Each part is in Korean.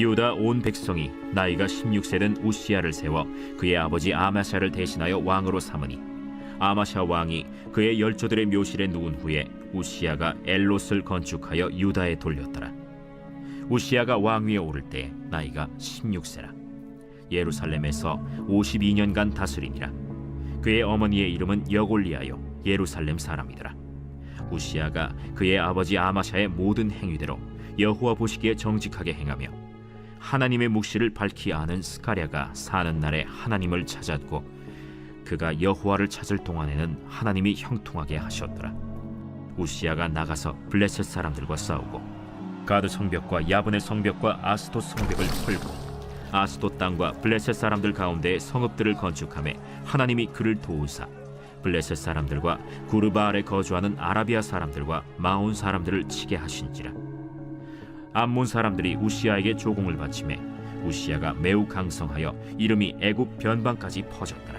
유다 온 백성이 나이가 16세 된 우시야를 세워 그의 아버지 아마샤를 대신하여 왕으로 삼으니 아마샤 왕이 그의 열조들의 묘실에 누운 후에 우시야가 엘롯을 건축하여 유다에 돌렸더라. 우시야가 왕위에 오를 때 나이가 16세라. 예루살렘에서 52년간 다스리니라. 그의 어머니의 이름은 여골리아요 예루살렘 사람이더라. 우시야가 그의 아버지 아마샤의 모든 행위대로 여호와 보시기에 정직하게 행하며 하나님의 묵시를 밝히 아는 스가랴가 사는 날에 하나님을 찾았고 그가 여호와를 찾을 동안에는 하나님이 형통하게 하셨더라. 우시야가 나가서 블레셋 사람들과 싸우고 가드 성벽과 야브네 성벽과 아스돗 성벽을 털고 아스돗 땅과 블레셋 사람들 가운데 성읍들을 건축함에 하나님이 그를 도우사 블레셋 사람들과 구르바알에 거주하는 아라비아 사람들과 마온 사람들을 치게 하신지라 암몬 사람들이 우시아에게 조공을 바치매 우시아가 매우 강성하여 이름이 애굽 변방까지 퍼졌더라.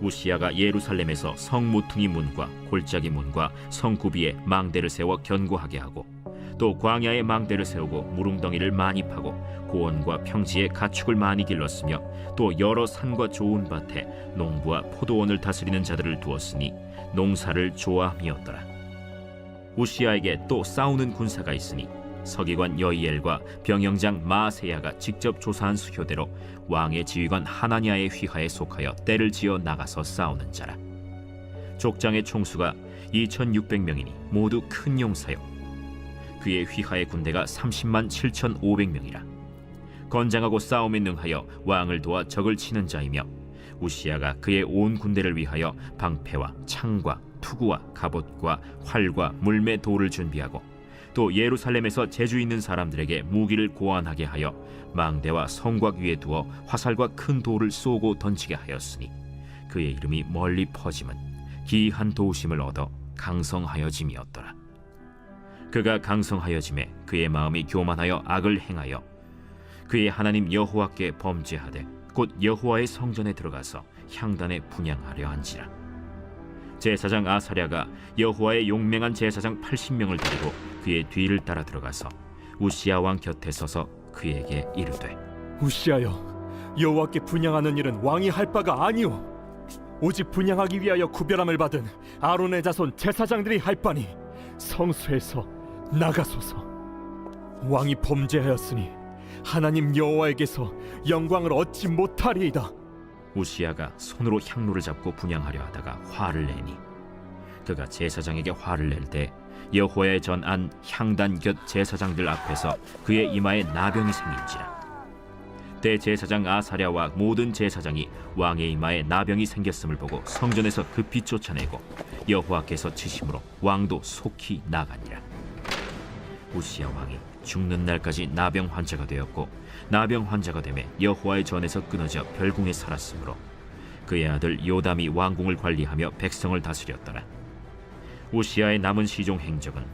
우시아가 예루살렘에서 성 모퉁이 문과 골짜기 문과 성 구비에 망대를 세워 견고하게 하고 또 광야에 망대를 세우고 무릉덩이를 많이 파고 고원과 평지에 가축을 많이 길렀으며 또 여러 산과 좋은 밭에 농부와 포도원을 다스리는 자들을 두었으니 농사를 좋아함이었더라 우시아에게 또 싸우는 군사가 있으니 서기관 여이엘과 병영장 마세야가 직접 조사한 수효대로 왕의 지휘관 하나니아의 휘하에 속하여 때를 지어 나가서 싸우는 자라. 족장의 총수가 2,600명이니 모두 큰 용사요. 그의 휘하의 군대가 30만 7,500명이라. 건장하고 싸움에 능하여 왕을 도와 적을 치는 자이며 우시아가 그의 온 군대를 위하여 방패와 창과 투구와 갑옷과 활과 물매 돌을 준비하고 또 예루살렘에서 재주 있는 사람들에게 무기를 고안하게 하여 망대와 성곽 위에 두어 화살과 큰 돌을 쏘고 던지게 하였으니 그의 이름이 멀리 퍼짐은 기이한 도우심을 얻어 강성하여짐이었더라. 그가 강성하여짐에 그의 마음이 교만하여 악을 행하여 그의 하나님 여호와께 범죄하되 곧 여호와의 성전에 들어가서 향단에 분양하려 한지라 제사장 아사랴가 여호와의 용맹한 제사장 80명을 데리고 그의 뒤를 따라 들어가서 우시아 왕 곁에 서서 그에게 이르되 우시하여 여호와께 분양하는 일은 왕이 할 바가 아니오. 오직 분양하기 위하여 구별함을 받은 아론의 자손 제사장들이 할 바니 성수에서 나가소서. 왕이 범죄하였으니 하나님 여호와에게서 영광을 얻지 못하리이다 우시아가 손으로 향로를 잡고 분양하려 하다가 화를 내니 그가 제사장에게 화를 낼 때 여호와의 전안 향단 곁 제사장들 앞에서 그의 이마에 나병이 생긴지라. 대제사장 아사랴와 모든 제사장이 왕의 이마에 나병이 생겼음을 보고 성전에서 급히 쫓아내고 여호와께서 치심으로 왕도 속히 나가니라. 우시아 왕이 죽는 날까지 나병 환자가 되었고 나병 환자가 되매 여호와의 전에서 끊어져 별궁에 살았으므로 그의 아들 요담이 왕궁을 관리하며 백성을 다스렸더라. 우시아의 남은 시종 행적은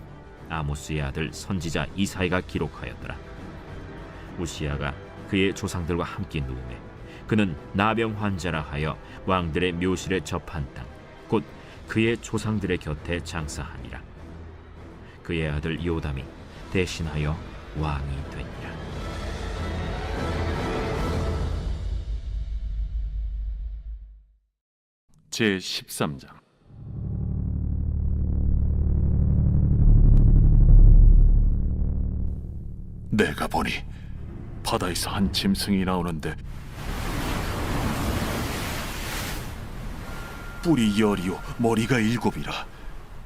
아모스의 아들 선지자 이사이가 기록하였더라. 우시아가 그의 조상들과 함께 누우매 그는 나병 환자라 하여 왕들의 묘실에 접한 땅 곧 그의 조상들의 곁에 장사하니라. 그의 아들 요담이 대신하여 왕이 되니라. 제 13장 내가 보니 바다에서 한 짐승이 나오는데 뿔이 열이요 머리가 일곱이라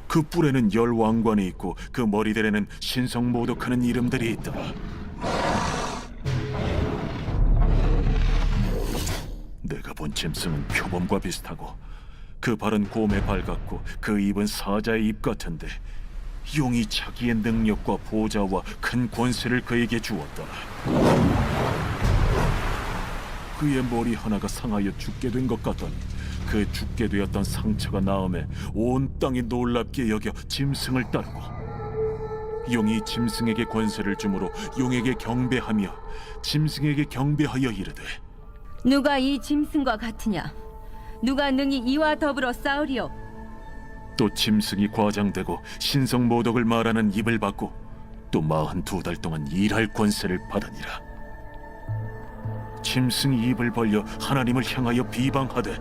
그 뿔에는 열 왕관이 있고 그 머리들에는 신성 모독하는 이름들이 있더라 내가 본 짐승은 표범과 비슷하고 그 발은 곰의 발 같고 그 입은 사자의 입 같은데 용이 자기의 능력과 보좌와 큰 권세를 그에게 주었더라. 그의 머리 하나가 상하여 죽게 된 것 같더니 그 죽게 되었던 상처가 나음에 온 땅이 놀랍게 여겨 짐승을 따르고 용이 짐승에게 권세를 주므로 용에게 경배하며 짐승에게 경배하여 이르되 누가 이 짐승과 같으냐? 누가 능히 이와 더불어 싸우리요? 또 짐승이 과장되고 신성 모독을 말하는 입을 받고 또 마흔 두 달 동안 일할 권세를 받으니라. 짐승이 입을 벌려 하나님을 향하여 비방하되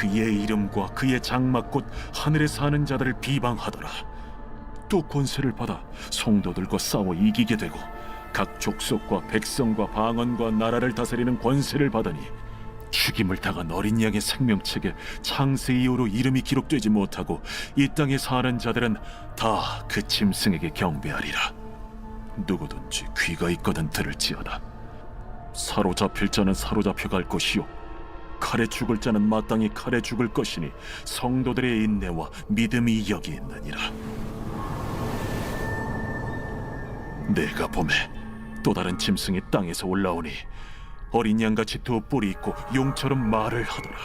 그의 이름과 그의 장막 곧 하늘에 사는 자들을 비방하더라. 또 권세를 받아 성도들과 싸워 이기게 되고 각 족속과 백성과 방언과 나라를 다스리는 권세를 받으니 죽임을 당한 어린 양의 생명책에 창세 이후로 이름이 기록되지 못하고 이 땅에 사는 자들은 다 그 짐승에게 경배하리라. 누구든지 귀가 있거든 들을지어다. 사로잡힐 자는 사로잡혀 갈 것이요 칼에 죽을 자는 마땅히 칼에 죽을 것이니 성도들의 인내와 믿음이 여기 있느니라. 내가 봄에 또 다른 짐승이 땅에서 올라오니 어린 양같이 두 뿔이 있고 용처럼 말을 하더라.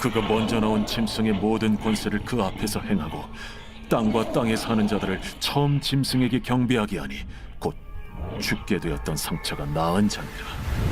그가 먼저 나온 짐승의 모든 권세를 그 앞에서 행하고 땅과 땅에 사는 자들을 처음 짐승에게 경배하게 하니 곧 죽게 되었던 상처가 나은 자니라.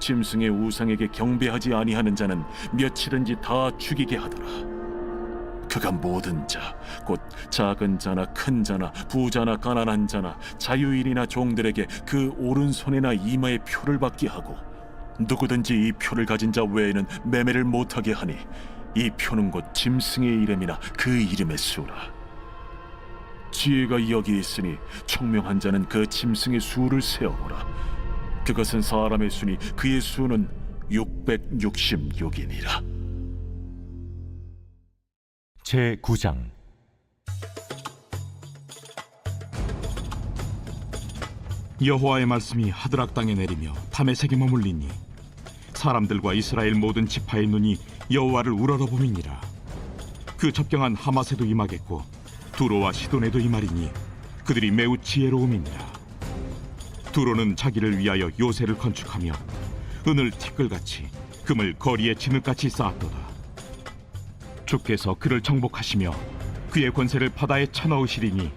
짐승의 우상에게 경배하지 아니하는 자는 며칠든지 다 죽이게 하더라. 그가 모든 자, 곧 작은 자나 큰 자나 부자나 가난한 자나 자유인이나 종들에게 그 오른손이나 이마에 표를 받게 하고 누구든지 이 표를 가진 자 외에는 매매를 못하게 하니 이 표는 곧 짐승의 이름이나 그 이름의 수라. 지혜가 여기 있으니 총명한 자는 그 짐승의 수를 세어보라. 그것은 사람의 수니 그의 수는 666이니라. 제 9장. 여호와의 말씀이 하드락 땅에 내리며 담에색에 머물리니 사람들과 이스라엘 모든 지파의 눈이 여호와를 우러러보미니라. 그 접경한 하마세도 임하겠고 두로와 시돈에도 임하리니 그들이 매우 지혜로움이니라 두로는 자기를 위하여 요새를 건축하며 은을 티끌같이 금을 거리에 진흙같이 쌓았도다. 주께서 그를 정복하시며 그의 권세를 바다에 쳐넣으시리니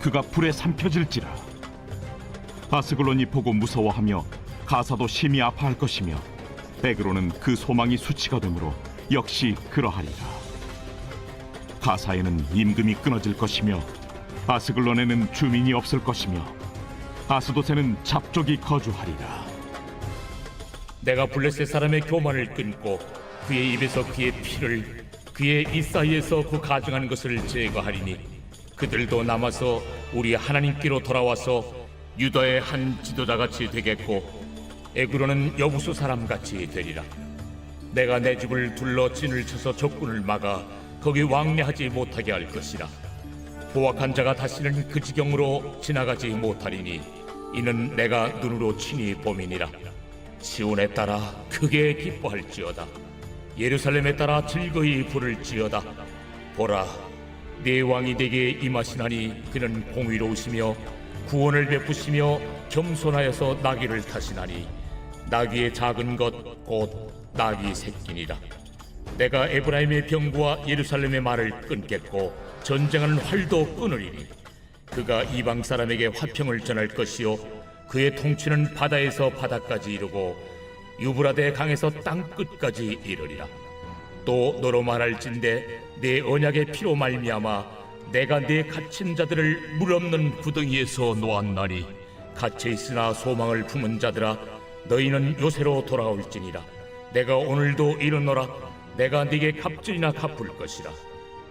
그가 불에 삼켜질지라. 아스글론이 보고 무서워하며 가사도 심히 아파할 것이며 베그로는 그 소망이 수치가 되므로 역시 그러하리라. 가사에는 임금이 끊어질 것이며 아스글론에는 주민이 없을 것이며 아스도세는 잡족이 거주하리라. 내가 블레셋 사람의 교만을 끊고 그의 입에서 그의 피를 그의 입 사이에서 그 가증한 것을 제거하리니 그들도 남아서 우리 하나님께로 돌아와서 유다의 한 지도자같이 되겠고 에그로는 여부수 사람같이 되리라. 내가 내 집을 둘러 진을 쳐서 적군을 막아 거기 왕래하지 못하게 할 것이라 보악한 자가 다시는 그 지경으로 지나가지 못하리니 이는 내가 눈으로 친히 보미니라. 시온에 따라 크게 기뻐할지어다. 예루살렘에 따라 즐거이 부를지어다. 보라 내 왕이 내게 임하시나니 그는 공의로우시며 구원을 베푸시며 겸손하여서 나귀를 타시나니 나귀의 작은 것 곧 나귀 새끼니라. 내가 에브라임의 병부와 예루살렘의 말을 끊겠고 전쟁하는 활도 끊으리니 그가 이방 사람에게 화평을 전할 것이요 그의 통치는 바다에서 바다까지 이르고 유브라데 강에서 땅 끝까지 이르리라. 또 너로 말할진대 내 언약의 피로 말미암아 내가 내 갇힌 자들을 물 없는 구덩이에서 놓았나니 갇혀 있으나 소망을 품은 자들아 너희는 요새로 돌아올지니라. 내가 오늘도 이르노라. 내가 네게 갑절이나 갚을 것이라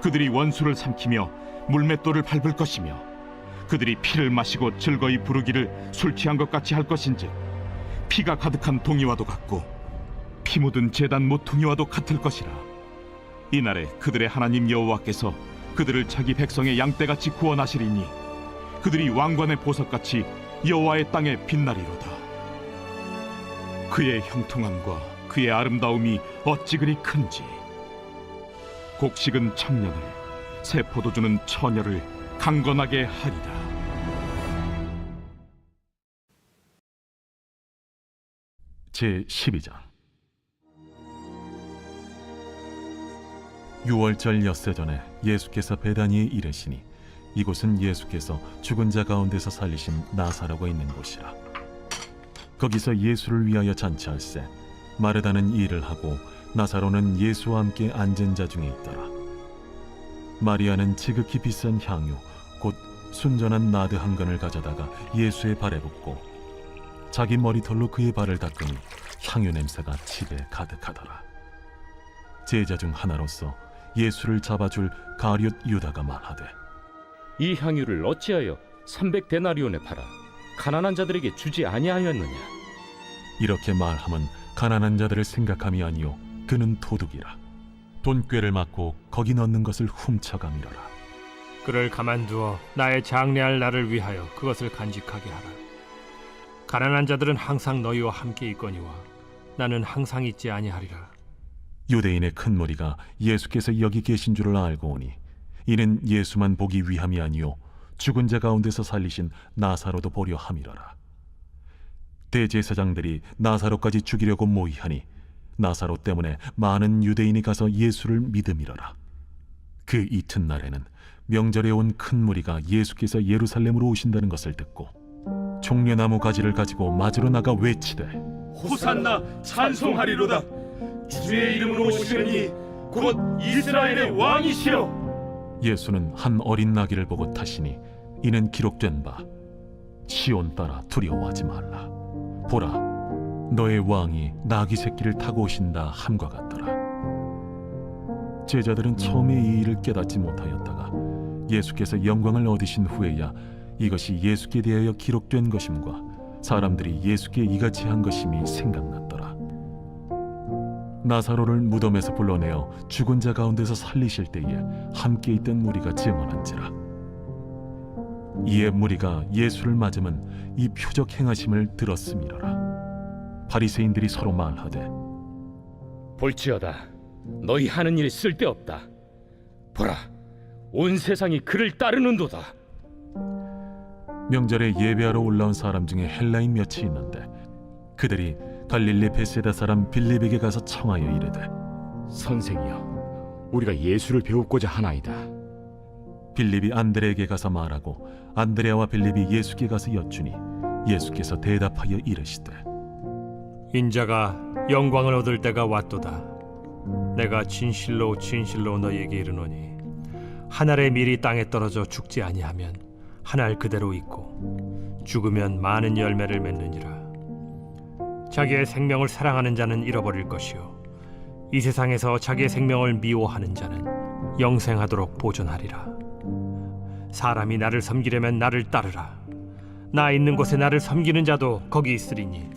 그들이 원수를 삼키며 물맷돌을 밟을 것이며 그들이 피를 마시고 즐거이 부르기를 술 취한 것 같이 할 것인즉 피가 가득한 동이와도 같고 피 묻은 재단 모퉁이와도 같을 것이라. 이날에 그들의 하나님 여호와께서 그들을 자기 백성의 양떼같이 구원하시리니 그들이 왕관의 보석같이 여호와의 땅에 빛나리로다. 그의 형통함과 그의 아름다움이 어찌 그리 큰지 곡식은 청년을 새 포도주는 처녀를 강건하게 하리라. 제 12장 유월절 엿새 전에 예수께서 베다니에 이르시니 이곳은 예수께서 죽은 자 가운데서 살리신 나사로가 있는 곳이라. 거기서 예수를 위하여 잔치할세 마르다는 일을 하고 나사로는 예수와 함께 앉은 자 중에 있더라 마리아는 지극히 비싼 향유 곧 순전한 나드 한 근을 가져다가 예수의 발에 붓고 자기 머리털로 그의 발을 닦으니 향유 냄새가 집에 가득하더라. 제자 중 하나로서 예수를 잡아줄 가룟 유다가 말하되 이 향유를 어찌하여 300데나리온에 팔아 가난한 자들에게 주지 아니하였느냐 이렇게 말함은 가난한 자들을 생각함이 아니요 그는 도둑이라 돈꾀를 맞고 거기 넣는 것을 훔쳐가미러라. 그를 가만두어 나의 장래할 날을 위하여 그것을 간직하게 하라. 가난한 자들은 항상 너희와 함께 있거니와 나는 항상 있지 아니하리라. 유대인의 큰 무리가 예수께서 여기 계신 줄을 알고 오니 이는 예수만 보기 위함이 아니요 죽은 자 가운데서 살리신 나사로도 보려 함이로라 대제사장들이 나사로까지 죽이려고 모의하니 나사로 때문에 많은 유대인이 가서 예수를 믿음이로라 그 이튿날에는 명절에 온 큰 무리가 예수께서 예루살렘으로 오신다는 것을 듣고 종려나무 가지를 가지고 맞으러 나가 외치되 호산나 찬송하리로다. 주의 이름으로 오시려니 곧 이스라엘의 왕이시여. 예수는 한 어린 나귀를 보고 타시니 이는 기록된 바 시온 따라 두려워하지 말라 보라 너의 왕이 나귀 새끼를 타고 오신다 함과 같더라. 제자들은 처음에 이 일을 깨닫지 못하였다가 예수께서 영광을 얻으신 후에야 이것이 예수께 대하여 기록된 것임과 사람들이 예수께 이같이 한 것임이 생각났더라. 나사로를 무덤에서 불러내어 죽은 자 가운데서 살리실 때에 함께 있던 무리가 증언한지라. 이에 무리가 예수를 맞으면 이 표적 행하심을 들었음이로라 바리새인들이 서로 말하되 볼지어다 너희 하는 일이 쓸데없다 보라 온 세상이 그를 따르는도다 명절에 예배하러 올라온 사람 중에 헬라인 몇이 있는데 그들이 갈릴리 베세다 사람 빌립에게 가서 청하여 이르되 선생이여, 우리가 예수를 배우고자 하나이다. 빌립이 안드레에게 가서 말하고 안드레와 빌립이 예수께 가서 여쭈니 예수께서 대답하여 이르시되 인자가 영광을 얻을 때가 왔도다. 내가 진실로 진실로 너희에게 이르노니 한 알의 밀이 땅에 떨어져 죽지 아니하면 한 알 그대로 있고 죽으면 많은 열매를 맺느니라. 자기의 생명을 사랑하는 자는 잃어버릴 것이요 이 세상에서 자기의 생명을 미워하는 자는 영생하도록 보존하리라. 사람이 나를 섬기려면 나를 따르라. 나 있는 곳에 나를 섬기는 자도 거기 있으리니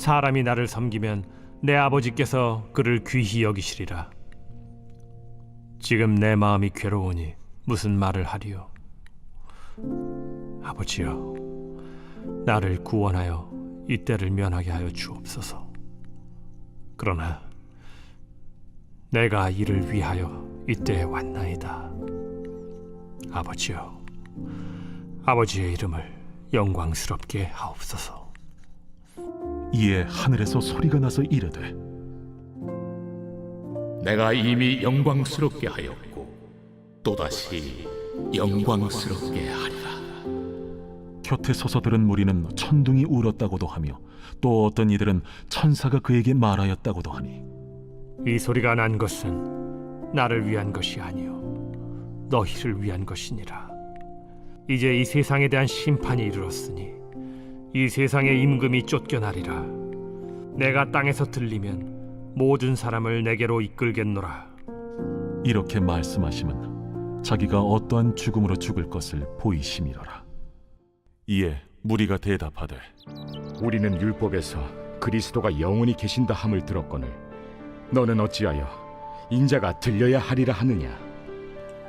사람이 나를 섬기면 내 아버지께서 그를 귀히 여기시리라. 지금 내 마음이 괴로우니 무슨 말을 하리요? 아버지여, 나를 구원하여 이때를 면하게 하여 주옵소서. 그러나 내가 이를 위하여 이때에 왔나이다. 아버지여, 아버지의 이름을 영광스럽게 하옵소서. 이에 하늘에서 소리가 나서 이르되 내가 이미 영광스럽게 하였고 또다시 영광스럽게 하리라. 곁에 서서 들은 무리는 천둥이 울었다고도 하며 또 어떤 이들은 천사가 그에게 말하였다고도 하니 이 소리가 난 것은 나를 위한 것이 아니요 너희를 위한 것이니라. 이제 이 세상에 대한 심판이 이르렀으니 이 세상의 임금이 쫓겨나리라. 내가 땅에서 들리면 모든 사람을 내게로 이끌겠노라. 이렇게 말씀하심은 자기가 어떠한 죽음으로 죽을 것을 보이심이로라 이에 무리가 대답하되 우리는 율법에서 그리스도가 영원히 계신다 함을 들었거늘 너는 어찌하여 인자가 들려야 하리라 하느냐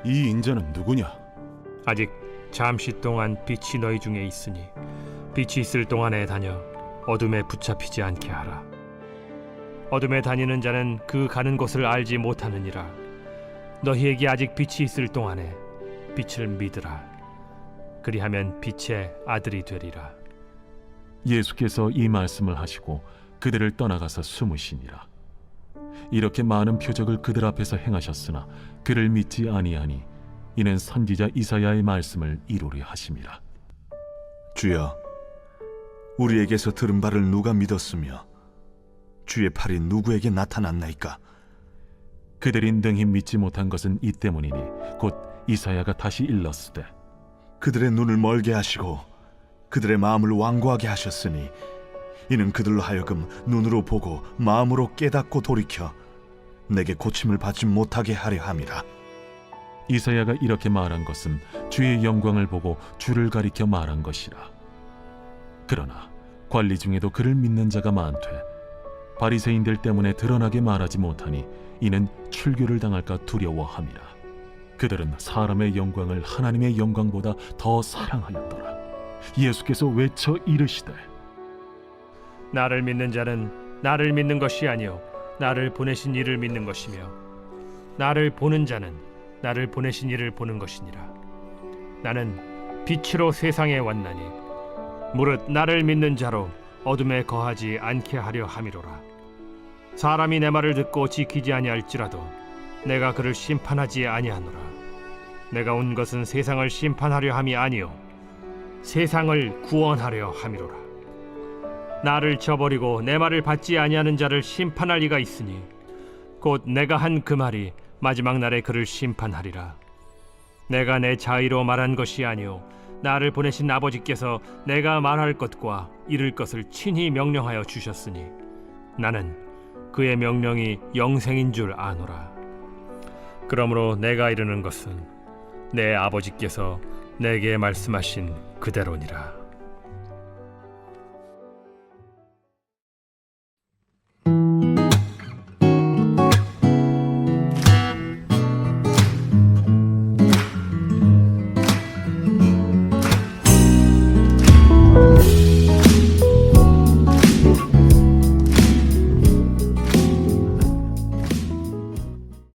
이 인자는 누구냐? 아직 잠시 동안 빛이 너희 중에 있으니 빛이 있을 동안에 다녀 어둠에 붙잡히지 않게 하라. 어둠에 다니는 자는 그 가는 곳을 알지 못하느니라. 너희에게 아직 빛이 있을 동안에 빛을 믿으라. 그리하면 빛의 아들이 되리라. 예수께서 이 말씀을 하시고 그들을 떠나가서 숨으시니라. 이렇게 많은 표적을 그들 앞에서 행하셨으나 그를 믿지 아니하니 이는 선지자 이사야의 말씀을 이루려 하심이라. 주여, 우리에게서 들은 바를 누가 믿었으며 주의 팔이 누구에게 나타났나이까? 그들이 능히 믿지 못한 것은 이 때문이니 곧 이사야가 다시 일렀으되 그들의 눈을 멀게 하시고 그들의 마음을 완고하게 하셨으니 이는 그들로 하여금 눈으로 보고 마음으로 깨닫고 돌이켜 내게 고침을 받지 못하게 하려 함이라. 이사야가 이렇게 말한 것은 주의 영광을 보고 주를 가리켜 말한 것이라. 그러나 관리 중에도 그를 믿는 자가 많되 바리새인들 때문에 드러나게 말하지 못하니 이는 출교를 당할까 두려워함이라. 그들은 사람의 영광을 하나님의 영광보다 더 사랑하였더라. 예수께서 외쳐 이르시되 나를 믿는 자는 나를 믿는 것이 아니요 나를 보내신 이를 믿는 것이며 나를 보는 자는 나를 보내신 이를 보는 것이니라 나는 빛으로 세상에 왔나니 무릇 나를 믿는 자로 어둠에 거하지 않게 하려 함이로라. 사람이 내 말을 듣고 지키지 아니할지라도 내가 그를 심판하지 아니하노라. 내가 온 것은 세상을 심판하려 함이 아니요 세상을 구원하려 함이로라. 나를 저버리고 내 말을 받지 아니하는 자를 심판할 리가 있으니 곧 내가 한 그 말이 마지막 날에 그를 심판하리라. 내가 내 자의로 말한 것이 아니요 나를 보내신 아버지께서 내가 말할 것과 이를 것을 친히 명령하여 주셨으니 나는 그의 명령이 영생인 줄 아노라. 그러므로 내가 이르는 것은 내 아버지께서 내게 말씀하신 그대로니라